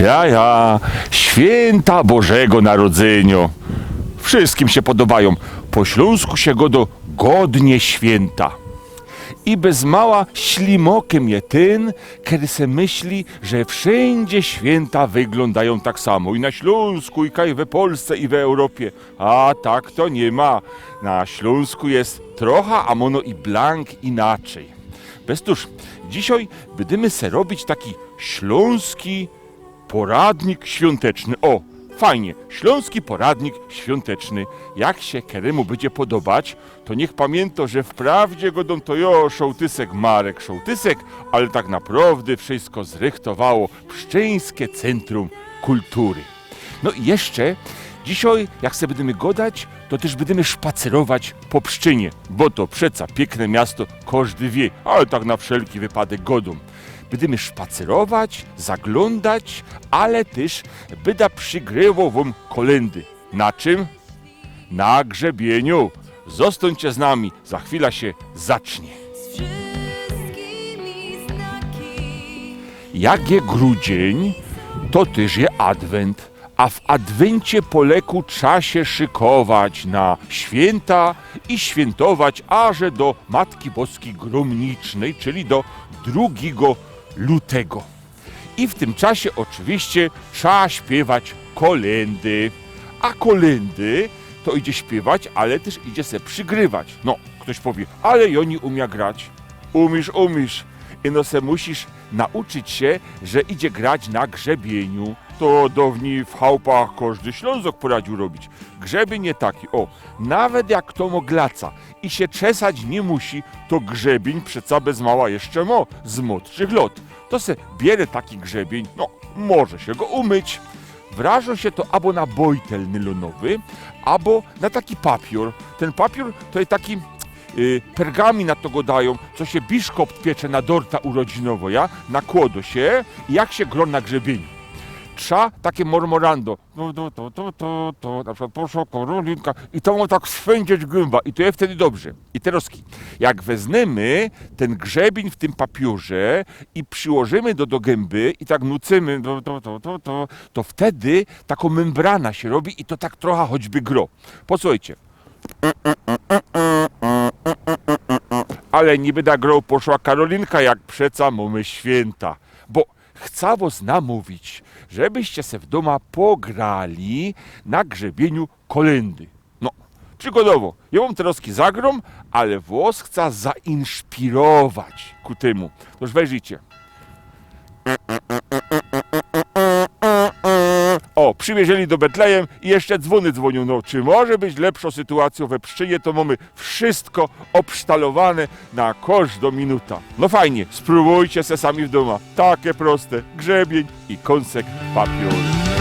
Ja, ja, święta Bożego Narodzenia. Wszystkim się podobają. Po śląsku się go do godnie święta. I bez mała ślimokiem je ten, kiedy se myśli, że wszędzie święta wyglądają tak samo. I na Śląsku, i kaj we Polsce, i w Europie. A tak to nie ma. Na Śląsku jest trochę, a mono i blank inaczej. Bestuż, dzisiaj będziemy se robić taki śląski poradnik świąteczny. O, fajnie, śląski poradnik świąteczny. Jak się Keremu będzie podobać, to niech pamięta, że wprawdzie godą to jo Szołtysek Marek Szołtysek, ale tak naprawdę wszystko zrychtowało Pszczyńskie Centrum Kultury. No i jeszcze dzisiaj, jak sobie będziemy godać, to też będziemy szpacerować po Pszczynie, bo to przeca piękne miasto, każdy wie, ale tak na wszelki wypadek godą. Będziemy szpacerować, zaglądać, ale też byda przygrywał wam kolendy. Na czym? Na grzebieniu. Zostańcie z nami, za chwilę się zacznie. Jak je grudzień, to też je adwent, a w adwencie poleku trzeba się szykować na święta i świętować aże do Matki Boskiej Gromnicznej, czyli do 2 lutego. I w tym czasie oczywiście trzeba śpiewać kolendy. A kolendy to idzie śpiewać, ale też idzie se przygrywać. No, ktoś powie, ale Joni umia grać. Umiesz, umiesz. I no se musisz nauczyć się, że idzie grać na grzebieniu. To dawniej w chałupach każdy Ślązok poradził robić. Grzebień nie taki. O, nawet jak to moglaca i się czesać nie musi, to grzebień przeca bez mała jeszcze mo, z młodszych lot. To se bierze taki grzebień, no, może się go umyć. Wrażą się to albo na bojtel nylonowy, albo na taki papier. Ten papier to jest taki pergamin na to go dają, co się biszkopt piecze na dorta urodzinowo, ja? Nakłodo się jak się gron na grzebieniu. Trza takie mormorando. To, to, to, to, to, to, na przykład poszła Karolinka i to ma tak swędzić gęba i to jest wtedy dobrze. I teraz jak wezmemy ten grzebień w tym papiurze i przyłożymy do, do gęby i tak nucymy, to, to, to, to, to, to wtedy taką membrana się robi i to tak trochę choćby gro. Posłuchajcie. Ale niby da grą poszła Karolinka, jak przeca mamy święta. Bo chcę was namówić, żebyście se w doma pograli na grzebieniu kolendy. No, przykładowo, ja mam troski zagrom, ale włos chcę zainspirować ku temu. To już wejrzyjcie. Przywiezieli do Betlejem i jeszcze dzwony dzwonią. No, czy może być lepszą sytuacją we Pszczynie, to mamy wszystko obsztalowane na każdą minuta. No fajnie, spróbujcie se sami w domu. Takie proste. Grzebień i kąsek papieru.